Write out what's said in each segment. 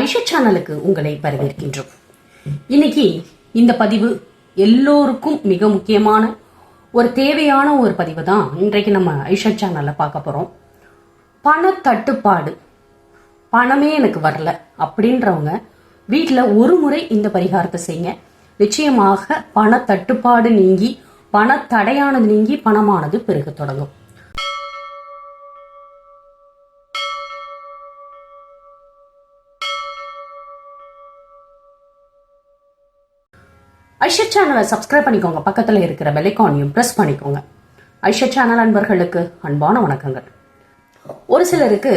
ஐஷா சேனலுக்கு உங்களை வரவேற்கின்றோம். இன்னைக்கு இந்த பதிவு எல்லோருக்கும் மிக முக்கியமான ஒரு தேவையான ஒரு பதிவு தான் இன்றைக்கு நம்ம ஐஷா சேனலில் பார்க்க போகிறோம் பண தட்டுப்பாடு பணமே எனக்கு வரல அப்படின்றவங்க வீட்டில் ஒரு முறை இந்த பரிகாரத்தை செய்யுங்க. நிச்சயமாக பண தட்டுப்பாடு நீங்கி பண தடையானது நீங்கி பணமானது பெருக தொடங்கும். ஐஷா சேனலை சப்ஸ்கிரைப் பண்ணிக்கோங்க. பக்கத்தில் இருக்கிற பெலைக்கானையும் ப்ரெஸ் பண்ணிக்கோங்க. ஐஷா சேனல் அன்பர்களுக்கு அன்பான வணக்கங்கள். ஒரு சிலருக்கு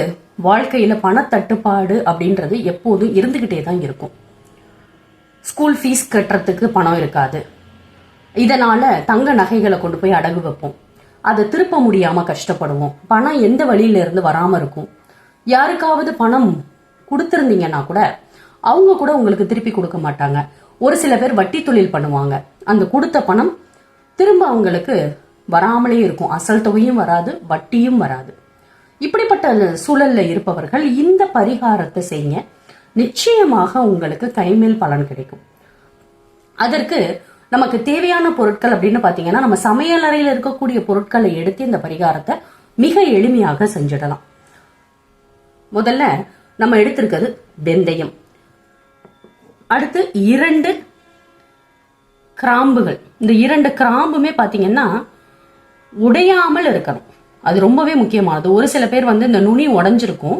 வாழ்க்கையில் பணத்தட்டுப்பாடு அப்படின்றது எப்போதும் இருந்துக்கிட்டே தான் இருக்கும். ஸ்கூல் ஃபீஸ் கட்டுறதுக்கு பணம் இருக்காது. இதனால் தங்க நகைகளை கொண்டு போய் அடகு வைப்போம். அதை திருப்ப முடியாமல் கஷ்டப்படுவோம். பணம் எந்த வழியிலேருந்து வராமல் இருக்கும். யாருக்காவது பணம் கொடுத்துருந்தீங்கன்னா கூட அவங்க கூட உங்களுக்கு திருப்பி கொடுக்க மாட்டாங்க. ஒரு சில பேர் வட்டி தொழில் பண்ணுவாங்க. அந்த கொடுத்த பணம் திரும்ப அவங்களுக்கு வராமலே இருக்கும். அசல் தொகையும் வராது வட்டியும் வராது. இப்படிப்பட்ட சூழல்ல இருப்பவர்கள் இந்த பரிகாரத்தை செய்ய நிச்சயமாக உங்களுக்கு கைமேல் பலன் கிடைக்கும். அதற்கு நமக்கு தேவையான பொருட்கள் அப்படின்னு பாத்தீங்கன்னா நம்ம சமையல் அறையில் இருக்கக்கூடிய பொருட்களை எடுத்து இந்த பரிகாரத்தை மிக எளிமையாக செஞ்சிடலாம். முதல்ல நம்ம எடுத்திருக்கிறது வெந்தயம். அடுத்து இரண்டு கிராம்புகள். இந்த இரண்டு கிராம்புமே பார்த்தீங்கன்னா உடையாமல் இருக்கணும். அது ரொம்பவே முக்கியமானது. ஒரு சில பேர் வந்து இந்த நுனி உடஞ்சிருக்கும்.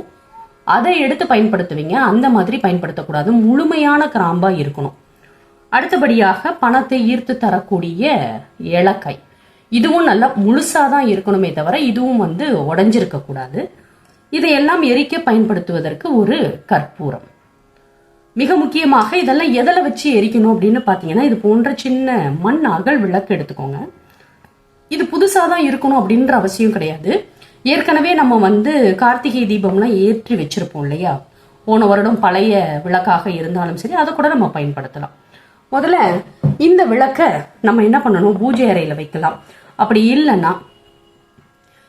அதை எடுத்து பயன்படுத்துவீங்க. அந்த மாதிரி பயன்படுத்தக்கூடாது. முழுமையான கிராம்பாக இருக்கணும். அடுத்தபடியாக பணத்தை ஈர்த்து தரக்கூடிய ஏலக்காய். இதுவும் நல்லா முழுசாக தான் இருக்கணுமே தவிர இதுவும் வந்து உடஞ்சிருக்கக்கூடாது. இதையெல்லாம் எரிக்க பயன்படுத்துவதற்கு ஒரு கற்பூரம். மிக முக்கியமாக இதெல்லாம் எதில் வச்சு எரிக்கணும் அப்படின்னு பார்த்தீங்கன்னா இது போன்ற சின்ன மண் அகல் விளக்கு எடுத்துக்கோங்க. இது புதுசாக தான் இருக்கணும் அப்படின்ற அவசியம் கிடையாது. ஏற்கனவே நம்ம வந்து கார்த்திகை தீபம்லாம் ஏற்றி வச்சிருப்போம் இல்லையா? போன வருடம் பழைய விளக்காக இருந்தாலும் சரி அதை கூட நம்ம பயன்படுத்தலாம். முதல்ல இந்த விளக்கை நம்ம என்ன பண்ணணும்? பூஜை அறையில் வைக்கலாம். அப்படி இல்லைன்னா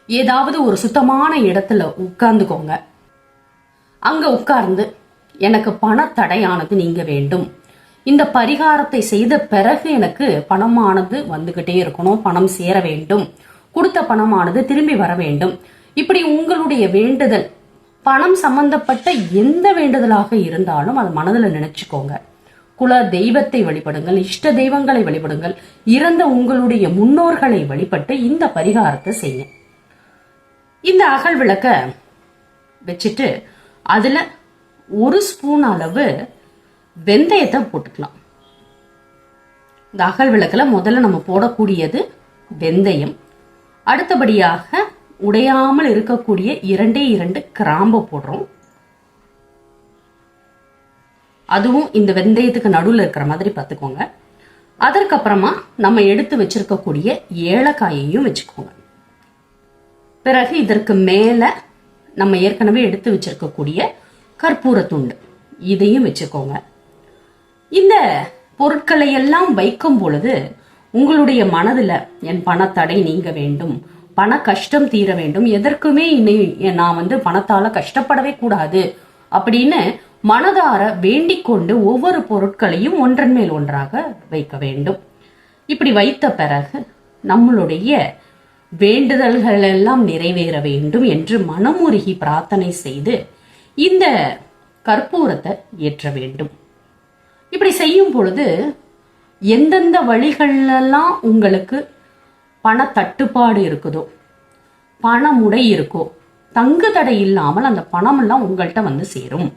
ஏதாவது ஒரு சுத்தமான இடத்துல உட்கார்ந்துக்கோங்க. அங்கே உட்கார்ந்து எனக்கு பணத்தடையானது நீங்க வேண்டும். இந்த பரிகாரத்தை செய்த பிறகு எனக்கு பணமானது வந்துகிட்டே இருக்கணும் பணம் சேர வேண்டும். கொடுத்த பணமானது திரும்பி வர வேண்டும். இப்படி உங்களுடைய வேண்டுதல் பணம் சம்பந்தப்பட்ட எந்த வேண்டுதலாக இருந்தாலும் அதை மனதில் நினைச்சுக்கோங்க. குல தெய்வத்தை வழிபடுங்கள் இஷ்ட தெய்வங்களை வழிபடுங்கள் இறந்த உங்களுடைய முன்னோர்களை வழிபட்டு இந்த பரிகாரத்தை செய்யுங்க. இந்த அகல் விளக்க வச்சுட்டு அதில் ஒரு ஸ்பூன் அளவு வெந்தயத்தை போட்டுக்கலாம். இந்த அகல் விளக்கில் முதல்ல நம்ம போடக்கூடியது வெந்தயம். அடுத்தபடியாக உடையாமல் இருக்கக்கூடிய இரண்டே இரண்டு கிராம்பு போடுறோம். அதுவும் இந்த வெந்தயத்துக்கு நடுவில் இருக்கிற மாதிரி பார்த்துக்கோங்க. அதற்கப்புறமா நம்ம எடுத்து வச்சிருக்கக்கூடிய ஏலக்காயையும் வச்சுக்கோங்க. பிறகு இதற்கு மேல நம்ம ஏற்கனவே எடுத்து வச்சிருக்கக்கூடிய கற்பூரத்துண்டு. இதையும் வச்சுக்கோங்க. இந்த பொருட்களை எல்லாம் வைக்கும் பொழுது உங்களுடைய மனதில் என் பணத்தடை நீங்க வேண்டும். பண கஷ்டம் தீர வேண்டும். எதற்குமே இனி நான் வந்து பணத்தால கஷ்டப்படவே கூடாது. அப்படின்னு மனதார வேண்டிக் கொண்டு ஒவ்வொரு பொருட்களையும் ஒன்றன் மேல் ஒன்றாக வைக்க வேண்டும். இப்படி வைத்த பிறகு நம்மளுடைய வேண்டுதல்கள் எல்லாம் நிறைவேற வேண்டும் என்று மனமுருகி பிரார்த்தனை செய்து இந்த கற்பூரத்தை ஏற்ற வேண்டும். இப்படி செய்யும் பொழுது எந்தெந்த வழிகளெல்லாம் உங்களுக்கு பண தட்டுப்பாடு இருக்குதோ பணமுடை இருக்கோ தங்கு தடை இல்லாமல் அந்த பணமெல்லாம் உங்கள்கிட்ட வந்து சேரும்.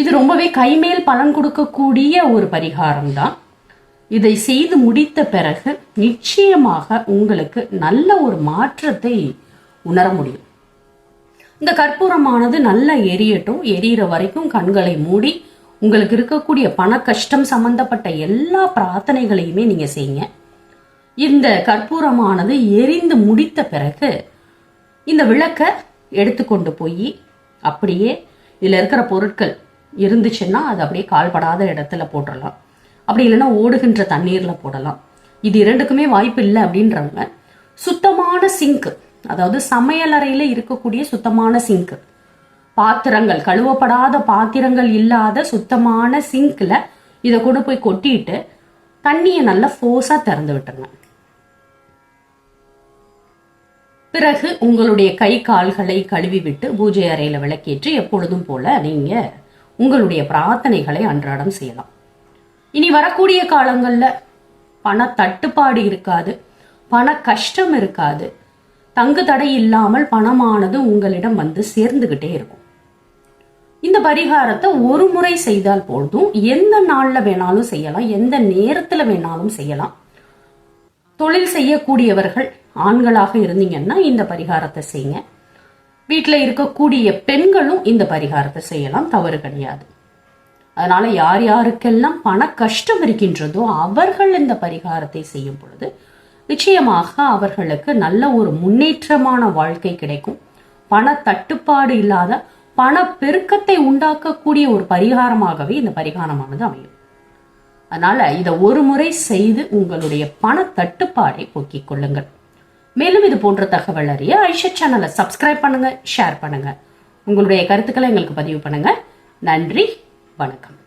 இது ரொம்பவே கைமேல் பலன் கொடுக்கக்கூடிய ஒரு பரிகாரம் தான் இதை செய்து முடித்த பிறகு நிச்சயமாக உங்களுக்கு நல்ல ஒரு மாற்றத்தை உணர முடியும். இந்த கற்பூரமானது நல்லா எரியட்டும். எரியிற வரைக்கும் கண்களை மூடி உங்களுக்கு இருக்கக்கூடிய பண கஷ்டம் சம்பந்தப்பட்ட எல்லா பிரார்த்தனைகளையுமே நீங்க செய்யுங்க. இந்த கற்பூரமானது எரிந்து முடித்த பிறகு இந்த விளக்க எடுத்துக்கொண்டு போய் அப்படியே இதில் இருக்கிற பொருட்கள் இருந்துச்சுன்னா அது அப்படியே கால்படாத இடத்துல போட்டுடலாம் அப்படி இல்லைன்னா ஓடுகின்ற தண்ணீரில் போடலாம். இது இரண்டுக்குமே வாய்ப்பு இல்லை அப்படின்றவங்க சுத்தமான சிங்க் அதாவது சமையலறையில் இருக்கக்கூடிய சுத்தமான சிங்க் பாத்திரங்கள் கழுவப்படாத பாத்திரங்கள் இல்லாத சுத்தமான சிங்க்கில் இதை கொண்டு போய் கொட்டிட்டு தண்ணியை நல்லா ஃபோர்ஸாக திறந்து விட்டுருங்க பிறகு உங்களுடைய கை கால்களை கழுவி விட்டு பூஜை அறையில் விளக்கேற்றி எப்பொழுதும் போல நீங்கள் உங்களுடைய பிரார்த்தனைகளை அன்றாடம் செய்யலாம். இனி வரக்கூடிய காலங்களில் பண தட்டுப்பாடு இருக்காது பண கஷ்டம் இருக்காது தங்கு தடை இல்லாமல் பணமானது உங்களிடம் வந்து சேர்ந்துகிட்டே இருக்கும். இந்த பரிகாரத்தை ஒரு முறை செய்தால் போதும். எந்த நாள்ல வேணாலும் செய்யலாம். எந்த நேரத்துல வேணாலும் செய்யலாம். தொழில் செய்யக்கூடியவர்கள் ஆண்களாக இருந்தீங்கன்னா இந்த பரிகாரத்தை செய்யுங்க. வீட்டில் இருக்கக்கூடிய பெண்களும் இந்த பரிகாரத்தை செய்யலாம். தவறு கிடையாது. அதனால யார் யாருக்கெல்லாம் பண கஷ்டம் இருக்கின்றதோ அவர்கள் இந்த பரிகாரத்தை செய்யும் பொழுது நிச்சயமாக அவர்களுக்கு நல்ல ஒரு முன்னேற்றமான வாழ்க்கை கிடைக்கும். பண தட்டுப்பாடு இல்லாத பண பெருக்கத்தை உண்டாக்கக்கூடிய ஒரு பரிகாரமாகவே இந்த பரிகாரமானது அமையும். அதனால இதை ஒரு முறை செய்து உங்களுடைய பண தட்டுப்பாடை போக்கிக் கொள்ளுங்கள். மேலும் இது போன்ற தகவல் அறிய ஐஷா சேனலை சப்ஸ்கிரைப் பண்ணுங்க ஷேர் பண்ணுங்க. உங்களுடைய கருத்துக்களை எங்களுக்கு பதிவு பண்ணுங்க. நன்றி வணக்கம்.